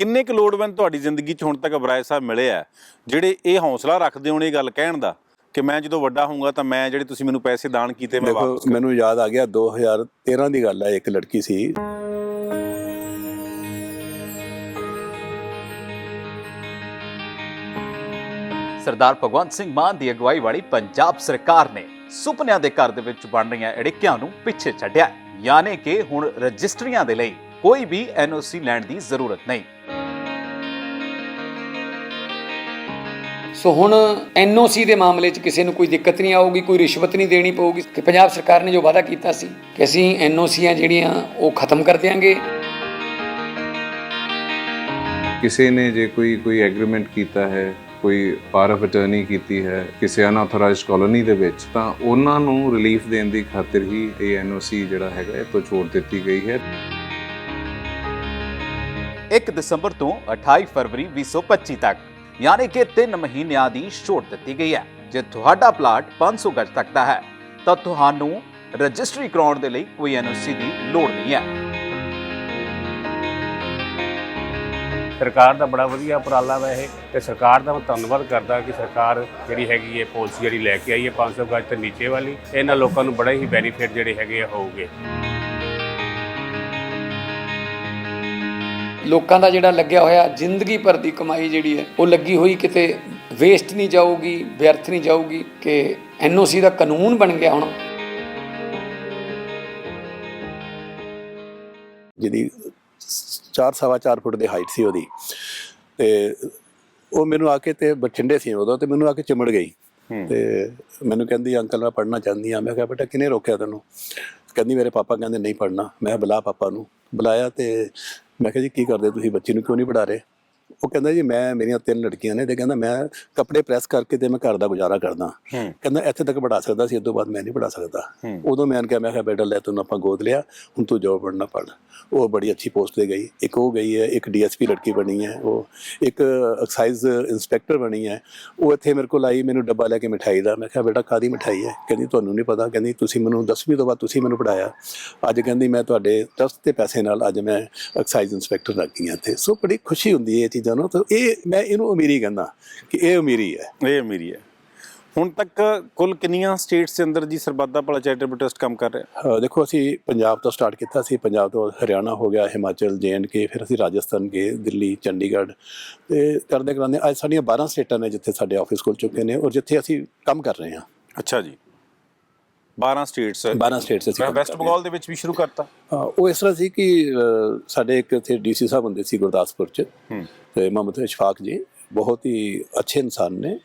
ਕਿੰਨੇ ਕੁ ਲੋੜਵੰਦ ਤੁਹਾਡੀ ਜ਼ਿੰਦਗੀ 'ਚ ਹੁਣ ਤੱਕ ਬਰਾਏ ਸਾਹਿਬ ਮਿਲੇ ਆ? ਜਿਹੜੇ ਇਹ ਹੌਸਲਾ ਰੱਖਦੇ ਹੋਣ ਇਹ ਗੱਲ ਕਹਿਣ ਦਾ ਕਿ ਮੈਂ ਜਦੋਂ ਵੱਡਾ ਹੋਊਂਗਾ ਤਾਂ ਮੈਂ ਜਿਹੜੇ ਤੁਸੀਂ ਮੈਨੂੰ ਪੈਸੇ ਦਾਨ ਕੀਤੇ ਮੈਂ ਦੇਖੋ ਵਾਪਸ ਮੈਨੂੰ ਯਾਦ ਆ ਗਿਆ 2013 ਦੀ ਗੱਲ ਹੈ ਇੱਕ ਲੜਕੀ ਸੀ। ਸਰਦਾਰ ਭਗਵੰਤ ਸਿੰਘ ਮਾਨ ਦੀ ਅਗਵਾਈ ਵਾਲੀ ਪੰਜਾਬ ਸਰਕਾਰ ਨੇ ਸੁਪਨਿਆਂ ਦੇ ਘਰ ਦੇ ਵਿੱਚ ਬਣ ਰਹੀਆਂ ਅੜਿੱਕਿਆਂ ਨੂੰ ਪਿੱਛੇ ਛੱਡਿਆ ਯਾਨੀ ਕਿ ਹੁਣ ਰਜਿਸਟਰੀਆਂ ਦੇ ਲਈ ਕੋਈ ਵੀ ਐਨਓਸੀ ਲੈਣ ਦੀ ਜ਼ਰੂਰਤ ਨਹੀਂ। ਸੋ ਹੁਣ ਐਨਓਸੀ ਦੇ ਮਾਮਲੇ 'ਚ ਕਿਸੇ ਨੂੰ ਕੋਈ ਦਿੱਕਤ ਨਹੀਂ ਆਊਗੀ ਕੋਈ ਰਿਸ਼ਵਤ ਨਹੀਂ ਦੇਣੀ ਪਊਗੀ। ਕਿ ਪੰਜਾਬ ਸਰਕਾਰ ਨੇ ਜੋ ਵਾਅਦਾ ਕੀਤਾ ਸੀ ਕਿ ਅਸੀਂ ਐਨਓਸੀਆਂ ਜਿਹੜੀਆਂ ਉਹ ਖਤਮ ਕਰ ਦਿਆਂਗੇ। ਕਿਸੇ ਨੇ ਜੇ ਕੋਈ ਕੋਈ ਐਗਰੀਮੈਂਟ ਕੀਤਾ ਹੈ ਕੋਈ ਪਾਵਰ ਆਫ ਅਟਰਨੀ ਕੀਤੀ ਹੈ ਕਿਸੇ ਅਨਆਥੋਰਾਈਜ਼ਡ ਕਾਲੋਨੀ ਦੇ ਵਿੱਚ ਤਾਂ ਉਹਨਾਂ ਨੂੰ ਰਿਲੀਫ ਦੇਣ ਦੀ ਖਾਤਰ ਹੀ ਇਹ ਐਨਓਸੀ ਜਿਹੜਾ ਹੈਗਾ ਇਹ ਤੋਂ ਛੋੜ ਦਿੱਤੀ ਗਈ ਹੈ। 1 ਦਸੰਬਰ ਤੋਂ 28 ਫਰਵਰੀ 2025 ਤੱਕ ਯਾਨੀ ਕਿ 3 ਮਹੀਨਿਆਂ ਦੀ ਛੋਟ ਦਿੱਤੀ ਗਈ ਹੈ। ਜੇ ਤੁਹਾਡਾ ਪਲਾਟ 500 ਗਜ ਤੱਕ ਦਾ ਹੈ, ਤਾਂ ਤੁਹਾਨੂੰ ਰਜਿਸਟਰੀ ਕਰਾਉਣ ਦੇ ਲਈ ਕੋਈ ਐਨਓਸੀ ਦੀ ਲੋੜ ਨਹੀਂ ਹੈ। ਸਰਕਾਰ ਦਾ ਬੜਾ ਵਧੀਆ ਉਪਰਾਲਾ ਵਾ ਇਹ, ਤੇ ਸਰਕਾਰ ਦਾ ਮੈਂ ਧੰਨਵਾਦ ਕਰਦਾ ਕਿ ਸਰਕਾਰ ਜਿਹੜੀ ਹੈਗੀ ਹੈ ਪਾਲਿਸੀ ਜਿਹੜੀ ਲੈ ਕੇ ਆਈ ਹੈ 500 ਗਜ ਤੋਂ ਨੀਚੇ ਵਾਲੀ, ਇਹਨਾਂ ਲੋਕਾਂ ਨੂੰ ਬੜੇ ਹੀ ਬੈਨੀਫਿਟ ਜਿਹੜੇ ਹੈਗੇ ਆ ਹੋਊਗੇ। ਲੋਕਾਂ ਦਾ ਜਿਹੜਾ ਲੱਗਿਆ ਹੋਇਆ ਜ਼ਿੰਦਗੀ ਭਰ ਦੀ ਕਮਾਈ ਜਿਹੜੀ ਹੈ ਉਹ ਲੱਗੀ ਹੋਈ ਕਿਤੇ ਵੇਸਟ ਨਹੀਂ ਜਾਊਗੀ ਵਿਅਰਥ ਨਹੀਂ ਜਾਊਗੀ ਕਿ ਐਨਓਸੀ ਦਾ ਕਾਨੂੰਨ ਬਣ ਗਿਆ ਹੁਣ। ਜਿਹਦੀ 4 ਸਵਾ 4 ਫੁੱਟ ਦੀ ਹਾਈਟ ਸੀ ਉਹਦੀ। ਤੇ ਉਹ ਮੈਨੂੰ ਆ ਕੇ ਤੇ ਬਠਿੰਡੇ ਸੀ ਉਦੋਂ ਤੇ ਮੈਨੂੰ ਆ ਕੇ ਚਿਮੜ ਗਈ। ਤੇ ਮੈਨੂੰ ਕਹਿੰਦੀ ਅੰਕਲ ਮੈਂ ਪੜ੍ਹਨਾ ਚਾਹੁੰਦੀ ਆ ਮੈਂ ਕਿਹਾ ਬੇਟਾ ਕਿਹਨੇ ਰੋਕਿਆ ਤੈਨੂੰ? ਕਹਿੰਦੀ ਮੇਰੇ ਪਾਪਾ ਕਹਿੰਦੇ ਨਹੀਂ ਪੜ੍ਹਨਾ। ਮੈਂ ਬੁਲਾ ਪਾਪਾ ਨੂੰ। ਬੁਲਾਇਆ ਤੇ ਮੈਂ ਕਿਹਾ ਜੀ ਕੀ ਕਰਦੇ ਤੁਸੀਂ? ਬੱਚੀ ਨੂੰ ਕਿਉਂ ਨਹੀਂ ਪੜ੍ਹਾ ਰਹੇ? ਉਹ ਕਹਿੰਦਾ ਜੀ ਮੈਂ ਮੇਰੀਆਂ ਤਿੰਨ ਲੜਕੀਆਂ ਨੇ ਤੇ ਕਹਿੰਦਾ ਮੈਂ ਕੱਪੜੇ ਪ੍ਰੈਸ ਕਰਕੇ ਤੇ ਮੈਂ ਘਰ ਦਾ ਗੁਜ਼ਾਰਾ ਕਰਦਾ। ਕਹਿੰਦਾ ਇੱਥੇ ਤੱਕ ਪੜ੍ਹਾ ਸਕਦਾ ਸੀ ਇਸ ਤੋਂ ਬਾਅਦ ਮੈਂ ਨਹੀਂ ਪੜ੍ਹਾ ਸਕਦਾ। ਉਦੋਂ ਮੈਂ ਕਿਹਾ ਮੈਂ ਕਿਹਾ ਬੇਟਾ ਲੈ ਤੈਨੂੰ ਆਪਾਂ ਗੋਦ ਲਿਆ ਹੁਣ ਤੂੰ ਜੋਬ ਪੜ੍ਹਨਾ ਪੜ੍ਹ। ਉਹ ਬੜੀ ਅੱਛੀ ਪੋਸਟ ਤੇ ਗਈ। ਇੱਕ ਉਹ ਗਈ ਹੈ ਇੱਕ ਡੀਐਸਪੀ ਲੜਕੀ ਬਣੀ ਹੈ ਉਹ ਇੱਕ ਐਕਸਾਈਜ਼ ਇਨਸਪੈਕਟਰ ਬਣੀ ਹੈ। ਉਹ ਇੱਥੇ ਮੇਰੇ ਕੋਲ ਆਈ ਮੈਨੂੰ ਡੱਬਾ ਲੈ ਕੇ ਮਿਠਾਈ ਦਾ। ਮੈਂ ਕਿਹਾ ਬੇਟਾ ਕਾਦੀ ਮਿਠਾਈ ਹੈ? ਕਹਿੰਦੀ ਤੁਹਾਨੂੰ ਨਹੀਂ ਪਤਾ। ਕਹਿੰਦੀ ਤੁਸੀਂ ਮੈਨੂੰ 10ਵੀਂ ਤੋਂ ਬਾਅਦ ਤੁਸੀਂ ਮੈਨੂੰ ਪੜਾਇਆ ਅੱਜ ਕਹਿੰਦੀ ਮੈਂ ਤੁਹਾਡੇ ਟਰਸਟ ਦੇ ਪੈਸੇ ਨਾਲ ਅੱਜ ਮੈਂ ਐਕਸਾਈਜ਼ ਇਨਸਪੈਕਟਰ ਲੱਗ ਗਈ ਹਾਂ ਇੱਥੇ। ਸੋ ਬੜੀ ਖੁਸ਼ੀ ਹੁੰਦੀ ਹੈ ਇਹ ਚੀਜ਼ਾਂ ਨੂੰ ਤਾਂ ਇਹ ਮੈਂ ਇਹਨੂੰ ਅਮੀਰੀ ਕਹਿੰਦਾ ਕਿ ਇਹ ਅਮੀਰੀ ਹੈ। ਇਹ ਅਮੀਰੀ ਹੈ। ਹੁਣ ਤੱਕ ਕੁੱਲ ਕਿੰਨੀਆਂ ਸਟੇਟਸ ਦੇ ਅੰਦਰ ਜੀ ਸਰਬੱਤਾ ਭਲਾ ਚੈਰੀਟੇਬਲ ਟਰਸਟ ਕੰਮ ਕਰ ਰਿਹਾ? ਦੇਖੋ ਅਸੀਂ ਪੰਜਾਬ ਤੋਂ ਸਟਾਰਟ ਕੀਤਾ ਸੀ ਪੰਜਾਬ ਤੋਂ ਹਰਿਆਣਾ ਹੋ ਗਿਆ ਹਿਮਾਚਲ ਕੇ ਫਿਰ ਅਸੀਂ ਰਾਜਸਥਾਨ ਗਏ ਦਿੱਲੀ ਚੰਡੀਗੜ੍ਹ। ਤੇ ਕਰਦੇ ਕਰਾਂਦੇ ਅੱਜ ਸਾਡੀਆਂ 12 ਸਟੇਟਾਂ ਨੇ ਜਿੱਥੇ ਸਾਡੇ ਆਫਿਸ ਖੁੱਲ ਚੁੱਕੇ ਨੇ ਔਰ ਜਿੱਥੇ ਅਸੀਂ ਕੰਮ ਕਰ ਰਹੇ ਹਾਂ। ਅੱਛਾ ਜੀ। 12 ਸਟੇਟਸ 12 ਸਟੇਟਸ ਅਸੀਂ ਕੰਮ ਵੈਸਟ ਬੰਗਾਲ ਦੇ ਵਿੱਚ ਵੀ ਸ਼ੁਰੂ ਕਰਤਾ। ਹਾਂ। ਉਹ ਇਸ ਤਰ੍ਹਾਂ ਸੀ ਕਿ ਅਹ ਸਾਡੇ ਇੱਕ ਇੱਥੇ ਡੀਸੀ ਸਾਹਿਬ ਹੁੰਦੇ ਸੀ ਗੁਰਦਾਸਪੁਰ ਚ। ਤੇ ਮੁਹੰਮਦ ਇਸ਼ਫਾਕ ਜੀ ਬਹੁਤ ਹੀ ਅੱਛੇ ਇਨਸਾਨ ਨੇ।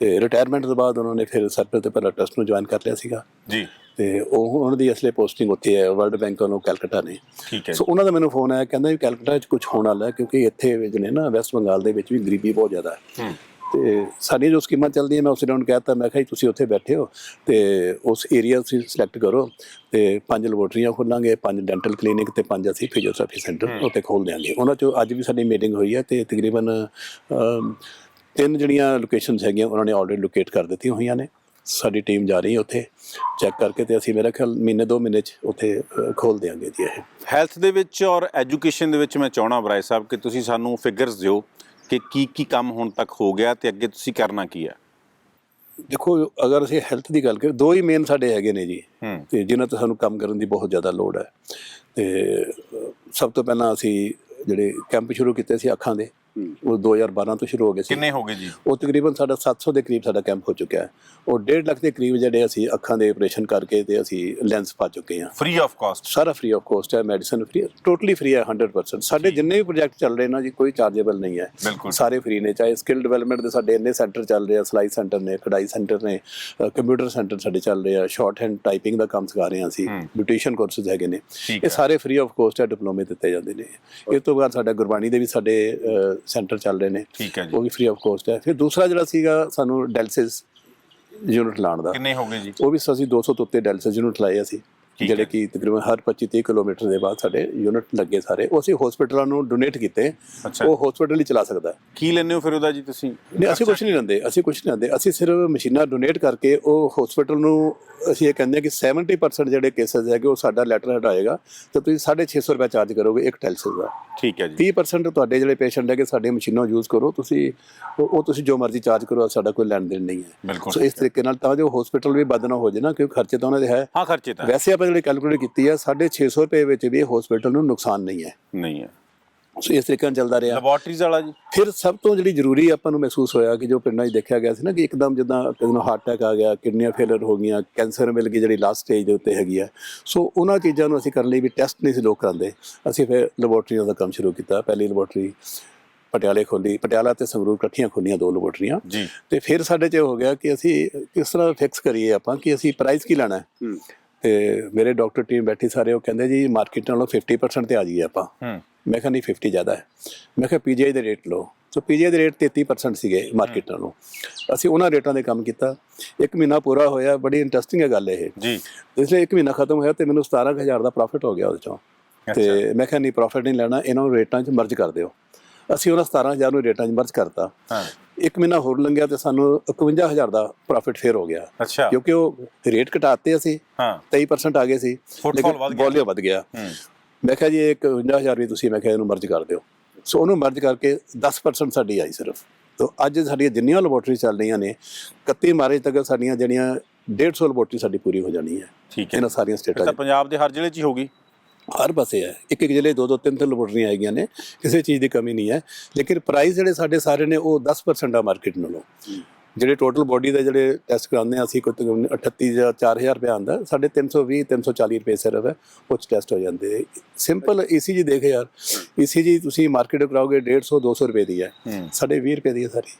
ਤੇ ਰਿਟਾਇਰਮੈਂਟ ਤੋਂ ਬਾਅਦ ਉਹਨਾਂ ਨੇ ਫਿਰ ਸਰਪ੍ਰਸਤ ਤੇ ਪਹਿਲਾਂ ਟਰਸਟ ਨੂੰ ਜੁਆਇਨ ਕਰ ਲਿਆ ਸੀਗਾ। ਜੀ। ਤੇ ਉਹ ਉਹਨਾਂ ਦੀ ਅਸਲੇ ਪੋਸਟਿੰਗ ਉੱਥੇ ਹੈ ਵਰਲਡ ਬੈਂਕ ਵੱਲੋਂ ਕੈਲਕਟਾ ਨੇ। ਠੀਕ ਹੈ ਸੋ ਉਹਨਾਂ ਦਾ ਮੈਨੂੰ ਫੋਨ ਆਇਆ ਕਹਿੰਦਾ ਵੀ ਕੈਲਕਟਾ 'ਚ ਕੁਝ ਹੋਣ ਵਾਲਾ ਹੈ ਕਿਉਂਕਿ ਇੱਥੇ ਵਿੱਚ ਨੇ ਨਾ ਵੈਸਟ ਬੰਗਾਲ ਦੇ ਵਿੱਚ ਵੀ ਗਰੀਬੀ ਬਹੁਤ ਜ਼ਿਆਦਾ ਹੈ। ਤੇ ਸਾਡੀਆਂ ਜੋ ਸਕੀਮਾਂ ਚੱਲਦੀਆਂ ਮੈਂ ਉਸ ਨੂੰ ਕਹਿਤਾ ਮੈਂ ਕਿਹਾ ਜੀ ਤੁਸੀਂ ਉੱਥੇ ਬੈਠੇ ਹੋ ਤੇ ਉਸ ਏਰੀਆ ਤੁਸੀਂ ਸਿਲੈਕਟ ਕਰੋ ਤੇ ਪੰਜ ਲੈਬੋਰਟਰੀਆਂ ਖੋਲਾਂਗੇ ਪੰਜ ਡੈਂਟਲ ਕਲੀਨਿਕ ਤੇ ਪੰਜ ਅਸੀਂ ਫਿਜ਼ੀਓਥੈਰੇਪੀ ਸੈਂਟਰ ਉੱਥੇ ਖੋਲ ਦਿਆਂਗੇ। ਉਹਨਾਂ ਚੋਂ ਅੱਜ ਵੀ ਸਾਡੀ ਮੀਟਿੰਗ ਹੋਈ ਹੈ ਤੇ ਤਕਰੀਬਨ ਤਿੰਨ ਜਿਹੜੀਆਂ ਲੋਕੇਸ਼ਨਸ ਹੈਗੀਆਂ ਉਹਨਾਂ ਨੇ ਆਲਰੇਡੀ ਲੋਕੇਟ ਕਰ ਦਿੱਤੀਆਂ ਹੋਈਆਂ ਨੇ। ਸਾਡੀ ਟੀਮ ਜਾ ਰਹੀ ਹੈ ਉੱਥੇ ਚੈੱਕ ਕਰਕੇ ਤੇ ਅਸੀਂ ਮੇਰਾ ਖਿਆਲ ਮਹੀਨੇ ਦੋ ਮਹੀਨੇ ਚ ਉੱਥੇ ਖੋਲ ਦਿਆਂਗੇ ਜੀ ਇਹ। ਹੈਲਥ ਦੇ ਵਿੱਚ ਔਰ ਐਜੂਕੇਸ਼ਨ ਦੇ ਵਿੱਚ ਮੈਂ ਚਾਹਣਾ ਬਰਾਏ ਸਾਹਿਬ ਕਿ ਤੁਸੀਂ ਸਾਨੂੰ ਫਿਗਰਸ ਦਿਓ ਕਿ ਕੀ ਕੀ ਕੰਮ ਹੁਣ ਤੱਕ ਹੋ ਗਿਆ ਤੇ ਅੱਗੇ ਤੁਸੀਂ ਕਰਨਾ ਕੀ ਹੈ? ਦੇਖੋ ਅਗਰ ਅਸੀਂ ਹੈਲਥ ਦੀ ਗੱਲ ਕਰੀਏ ਦੋ ਹੀ ਮੇਨ ਸਾਡੇ ਹੈਗੇ ਨੇ ਜੀ। ਤੇ ਜਿਨ੍ਹਾਂ ਤੇ ਸਾਨੂੰ ਕੰਮ ਕਰਨ ਦੀ ਬਹੁਤ ਜ਼ਿਆਦਾ ਲੋੜ ਹੈ। ਤੇ ਸਭ ਤੋਂ ਪਹਿਲਾਂ ਅਸੀਂ ਜਿਹੜੇ ਕੈਂਪ ਸ਼ੁਰੂ ਕੀਤੇ ਸੀ ਅੱਖਾਂ ਦੇ ਉਹ 2012 ਤੋਂ ਸ਼ੁਰੂ ਹੋ ਗਏ ਸੀ। ਕਿੰਨੇ ਹੋ ਗਏ ਜੀ? ਉਹ ਤਕਰੀਬਨ ਸਾਡਾ 700 ਦੇ ਕਰੀਬ ਸਾਡਾ ਕੈਂਪ ਹੋ ਚੁੱਕਿਆ ਹੈ। ਉਹ 1.5 ਲੱਖ ਦੇ ਕਰੀਬ ਜਿਹੜੇ ਅਸੀਂ ਅੱਖਾਂ ਦੇ ਆਪਰੇਸ਼ਨ ਕਰਕੇ ਤੇ ਅਸੀਂ ਲੈਂਸ ਪਾ ਚੁੱਕੇ ਹਾਂ। ਫ੍ਰੀ ਆਫ ਕਾਸਟ ਸਾਰਾ ਫ੍ਰੀ ਆਫ ਕੋਸਟ ਹੈ ਮੈਡੀਸਨ ਫ੍ਰੀ ਟੋਟਲੀ ਫ੍ਰੀ ਹੈ 100% ਸਾਡੇ ਜਿੰਨੇ ਵੀ ਪ੍ਰੋਜੈਕਟ ਚੱਲ ਰਹੇ ਨਾ ਜੀ ਕੋਈ ਚਾਰਜੇਬਲ ਨਹੀਂ ਹੈ। ਸਾਰੇ ਫ੍ਰੀ ਨੇ ਚਾਹੇ ਸਕਿੱਲ ਡਿਵੈਲਪਮੈਂਟ ਦੇ ਸਾਡੇ ਇੰਨੇ ਸੈਂਟਰ ਚੱਲ ਰਹੇ ਆ ਸਲਾਈ ਸੈਂਟਰ ਨੇ ਕਢਾਈ ਸੈਂਟਰ ਨੇ ਕੰਪਿਊਟਰ ਸੈਂਟਰ ਸਾਡੇ ਚੱਲ ਰਹੇ ਆ ਸ਼ਾਰਟ ਹੈਂਡ ਟਾਈਪਿੰਗ ਦਾ ਕੰਮ ਸਿਖਾ ਰਹੇ ਹਾਂ ਅਸੀਂ। ਬਿਊਟੀਸ਼ੀਅਨ ਕੋਰਸਸ ਹੈਗੇ ਨੇ। ਇਹ ਸਾਰੇ ਫ੍ਰੀ ਆਫ ਕੋਸਟ ਹੈ ਡਿਪਲੋਮੇ ਦਿੱਤੇ ਜਾਂਦੇ ਨੇ। ਇਸ ਤੋਂ ਬਾਅਦ ਸਾਡਾ ਗੁਰਬਾਣੀ ਦੇ ਵੀ ਸਾਡੇ ਸੈਂਟਰ ਚੱਲ ਰਹੇ ਨੇ। ਠੀਕ ਹੈ ਜੀ। ਉਹ ਵੀ ਫ੍ਰੀ ਆਫ ਕੋਸਟ ਹੈ। ਫਿਰ ਦੂਸਰਾ ਜਿਹੜਾ ਸੀਗਾ ਸਾਨੂੰ ਡੈਲਸਿਸ ਯੂਨਿਟ ਲਾਉਣ ਦਾ। ਕਿੰਨੇ ਹੋ ਗਏ ਜੀ? ਉਹ ਵੀ ਅਸੀਂ 200 ਤੋਂ ਉੱਤੇ ਡੈਲਸਿਸ ਯੂਨਿਟ ਲਾਏ ਅਸੀਂ। ਜਿਹੜੇ ਕਿ ਤਕਰੀਬਨ ਹਰ 25 30 ਕਿਲੋਮੀਟਰ ਦੇ ਬਾਅਦ ਸਾਡੇ ਯੂਨਿਟ ਲੱਗੇ ਸਾਰੇ ਉਹ ਅਸੀਂ ਹਸਪੀਟਲਾਂ ਨੂੰ ਡੋਨੇਟ ਕੀਤੇ। ਉਹ ਹਸਪੀਟਲ ਹੀ ਚਲਾ ਸਕਦਾ। ਕੀ ਲੈਂਦੇ ਹੋ ਫਿਰ ਉਹਦਾ ਜੀ ਤੁਸੀਂ? ਨਹੀਂ ਅਸੀਂ ਕੁਝ ਨਹੀਂ ਲੈਂਦੇ ਅਸੀਂ ਕੁਝ ਨਹੀਂ ਲੈਂਦੇ ਅਸੀਂ ਸਿਰਫ ਮਸ਼ੀਨਾਂ ਡੋਨੇਟ ਕਰਕੇ ਉਹ ਹਸਪੀਟਲ ਨੂੰ ਅਸੀਂ ਇਹ ਕਹਿੰਦੇ ਹਾਂ ਕਿ 70% ਜਿਹੜੇ ਕੇਸਸ ਹੈਗੇ ਉਹ ਸਾਡਾ ਲੈਟਰ ਹਟਾਏਗਾ ਤੇ ਤੁਸੀਂ 650 ਰੁਪਏ ਚਾਰਜ ਕਰੋਗੇ ਇੱਕ ਟੈਲਸਿਸ ਦਾ। ਠੀਕ ਹੈ ਜੀ। 30% ਤੁਹਾਡੇ ਜਿਹੜੇ ਪੇਸ਼ੈਂਟ ਹੈਗੇ ਸਾਡੀਆਂ ਮਸ਼ੀਨਾਂ ਯੂਜ਼ ਕਰੋ ਤੁਸੀਂ ਉਹ ਤੁਸੀਂ ਜੋ ਮਰਜ਼ੀ ਚਾਰਜ ਕਰੋ ਸਾਡਾ ਕੋਈ ਲੈਣ ਦੇਣ ਨਹੀਂ ਹੈ। ਸੋ ਇਸ ਤਰੀਕੇ ਨਾਲ ਤਾਂ ਜੋ ਹਸਪੀਟਲ ਵੀ ਬਦ ਨਾ ਹੋ ਜਾਏ ਨਾ ਕਿਉਂਕਿ ਖਰਚੇ ਤਾਂ ਉਹਨਾਂ ਦੇ ਹੈ। ਹਾਂ ਖਰਚੇ ਤਾਂ ਵੈਸੇ ਆਪਾਂ ਜਿਹੜੇ ਕੈਲਕੂਲੇਟ ਕੀਤੀ ਹੈ 650 ਰੁਪਏ ਵਿੱਚ ਵੀ ਹਸਪੀਟਲ ਨੂੰ ਨੁਕਸਾਨ ਨਹੀਂ ਹੈ। ਨਹੀਂ ਹੈ। ਸੋ ਇਸ ਤਰੀਕੇ ਨਾਲ ਚੱਲਦਾ ਰਿਹਾ। ਲੈਬੋਰਟਰੀਜ਼ ਵਾਲਾ ਜੀ। ਫਿਰ ਸਭ ਤੋਂ ਜਿਹੜੀ ਜ਼ਰੂਰੀ ਆਪਾਂ ਨੂੰ ਮਹਿਸੂਸ ਹੋਇਆ ਕਿ ਜੋ ਪਿੰਡਾਂ 'ਚ ਦੇਖਿਆ ਗਿਆ ਸੀ ਨਾ ਕਿ ਇੱਕਦਮ ਜਿੱਦਾਂ ਕਿਸੇ ਨੂੰ ਹਾਰਟ ਅਟੈਕ ਆ ਗਿਆ ਕਿਡਨੀਆਂ ਫੇਲਰ ਹੋ ਗਈਆਂ ਕੈਂਸਰ ਮਿਲ ਗਈ ਜਿਹੜੀ ਲਾਸਟ ਸਟੇਜ ਦੇ ਉੱਤੇ ਹੈਗੀ ਆ। ਸੋ ਉਹਨਾਂ ਚੀਜ਼ਾਂ ਨੂੰ ਅਸੀਂ ਕਰਨ ਲਈ ਵੀ ਟੈਸਟ ਨਹੀਂ ਸੀ ਲੋਕ ਕਰਾਉਂਦੇ। ਅਸੀਂ ਫਿਰ ਲੈਬੋਰਟਰੀਆਂ ਦਾ ਕੰਮ ਸ਼ੁਰੂ ਕੀਤਾ। ਪਹਿਲੀ ਲੈਬੋਰਟਰੀ ਪਟਿਆਲੇ ਖੋਲੀ। ਪਟਿਆਲਾ ਤੇ ਸੰਗਰੂਰ ਇਕੱਠੀਆਂ ਖੋਲੀਆਂ ਦੋ ਲੈਬੋਰਟਰੀਆਂ ਜੀ। ਤੇ ਫਿਰ ਸਾਡੇ 'ਚ ਹੋ ਗਿਆ ਕਿ ਅਸੀਂ ਕਿਸ ਤਰ੍ਹਾਂ ਫਿਕਸ ਕਰੀਏ ਆਪਾਂ ਕਿ ਅਸੀਂ ਪ੍ਰਾਈਸ ਕੀ ਲੈਣਾ ਹੈ। ਤੇ ਮੇਰੇ ਡਾਕਟਰ ਟੀਮ ਬੈਠੀ ਸਾਰੇ ਉਹ ਕਹਿੰਦੇ ਜੀ ਮਾਰਕੀਟ ਨਾਲੋਂ 50% ਤੇ ਆ ਜਾਈਏ ਆਪਾਂ। ਮੈਂ ਕਿਹਾ ਨਹੀਂ 50 ਜ਼ਿਆਦਾ ਹੈ। ਮੈਂ ਕਿਹਾ ਪੀਜੀਆਈ ਦੇ ਰੇਟ ਲਓ। ਸੋ ਪੀਜੀਆਈ ਦੇ ਰੇਟ 33% ਸੀਗੇ ਮਾਰਕੀਟ ਨਾਲੋਂ। ਅਸੀਂ ਉਹਨਾਂ ਰੇਟਾਂ ਦੇ ਕੰਮ ਕੀਤਾ। ਇੱਕ ਮਹੀਨਾ ਪੂਰਾ ਹੋਇਆ ਬੜੀ ਇੰਟਰਸਟਿੰਗ ਹੈ ਗੱਲ ਇਹ। ਜੀ। ਇਸ ਲਈ ਇੱਕ ਮਹੀਨਾ ਖਤਮ ਹੋਇਆ ਤੇ ਮੈਨੂੰ 17000 ਦਾ ਪ੍ਰੋਫਿਟ ਹੋ ਗਿਆ ਉਹਦੇ ਚੋਂ। ਤੇ ਮੈਂ ਕਿਹਾ ਨਹੀਂ ਪ੍ਰੋਫਿਟ ਨਹੀਂ ਲੈਣਾ ਇਹਨਾਂ ਨੂੰ ਰੇਟਾਂ 'ਚ ਮਰਜ ਕਰ ਦਿਓ। ਅਸੀਂ ਉਹਨਾਂ 17000 ਨੂੰ ਰੇਟਾਂ 'ਚ ਮਰਜ ਕਰਤਾ। ਹਾਂ। ਇੱਕ ਮਹੀਨਾ ਹੋਰ ਲੰਘਿਆ ਤੇ ਸਾਨੂੰ 51000 ਦਾ ਪ੍ਰੋਫਿਟ ਫੇਰ ਹੋ ਗਿਆ। ਅੱਛਾ। ਕਿਉਂਕਿ ਉਹ ਰੇਟ ਘਟਾਤੇ ਅਸੀਂ ਹਾਂ। 23% ਆ ਗਏ ਸੀ ਗਿਆ। ਵੋਲਿਊਮ ਵੱਧ ਗਿਆ। ਮੈਂ ਕਿਹਾ ਜੀ ਇਹ 51000 ਵੀ ਤੁਸੀਂ ਮੈਂ ਕਿਹਾ ਇਹਨੂੰ ਮਰਜ ਕਰ ਦਿਓ। ਸੋ ਉਹਨੂੰ ਮਰਜ ਕਰਕੇ 10% ਸਾਡੀ ਆਈ ਸਿਰਫ। ਤੋ ਅੱਜ ਸਾਡੀਆਂ ਜਿੰਨੀਆਂ ਲੈਬੋਰਟਰੀ ਚੱਲ ਰਹੀਆਂ ਨੇ 31 ਮਾਰਚ ਤੱਕ ਸਾਡੀਆਂ ਜਿਹੜੀਆਂ 150 ਲੈਬੋਰਟਰੀ ਸਾਡੀ ਪੂਰੀ ਹੋ ਜਾਣੀ ਹੈ। ਠੀਕ ਹੈ। ਇਹਨਾਂ ਸਾਰੀਆਂ ਸਟੇਟਾਂ ਤਾਂ ਪੰਜਾਬ ਦੇ ਹਰ ਜ਼ਿਲ੍ਹੇ 'ਚ ਹੀ ਹੋਗੀ ਹਰ ਪਾਸੇ ਹੈ। ਇੱਕ ਇੱਕ ਜ਼ਿਲ੍ਹੇ ਦੋ ਦੋ ਤਿੰਨ ਤਿੰਨ ਲੈਬੋਰਟਰੀਆਂ ਆਈਆਂ ਨੇ। ਕਿਸੇ ਚੀਜ਼ ਦੀ ਕਮੀ ਨਹੀਂ ਹੈ। ਲੇਕਿਨ ਪ੍ਰਾਈਸ ਜਿਹੜੇ ਸਾਡੇ ਸਾਰੇ ਨੇ ਉਹ 10% ਆ ਮਾਰਕੀਟ ਨਾਲੋਂ। ਜਿਹੜੇ ਟੋਟਲ ਬੋਡੀ ਦੇ ਜਿਹੜੇ ਟੈਸਟ ਕਰਾਉਂਦੇ ਆ ਅਸੀਂ ਕੋਈ ਤਕਰੀਬਨ 38 ਜਾਂ 4000 ਰੁਪਏ ਆਉਂਦਾ ਸਾਡੇ 320 340 ਰੁਪਏ ਸਿਰਫ ਹੈ ਉਹ ਟੈਸਟ ਹੋ ਜਾਂਦੇ ਸਿੰਪਲ ਈਸੀਜੀ ਦੇਖ ਯਾਰ ਈਸੀਜੀ ਤੁਸੀਂ ਮਾਰਕੀਟ ਕਰਾਓਗੇ 150 200 ਰੁਪਏ ਦੀ ਹੂੰ। ਸਾਡੇ 20 ਰੁਪਏ ਦੀ ਹੈ ਸਾਰੀ।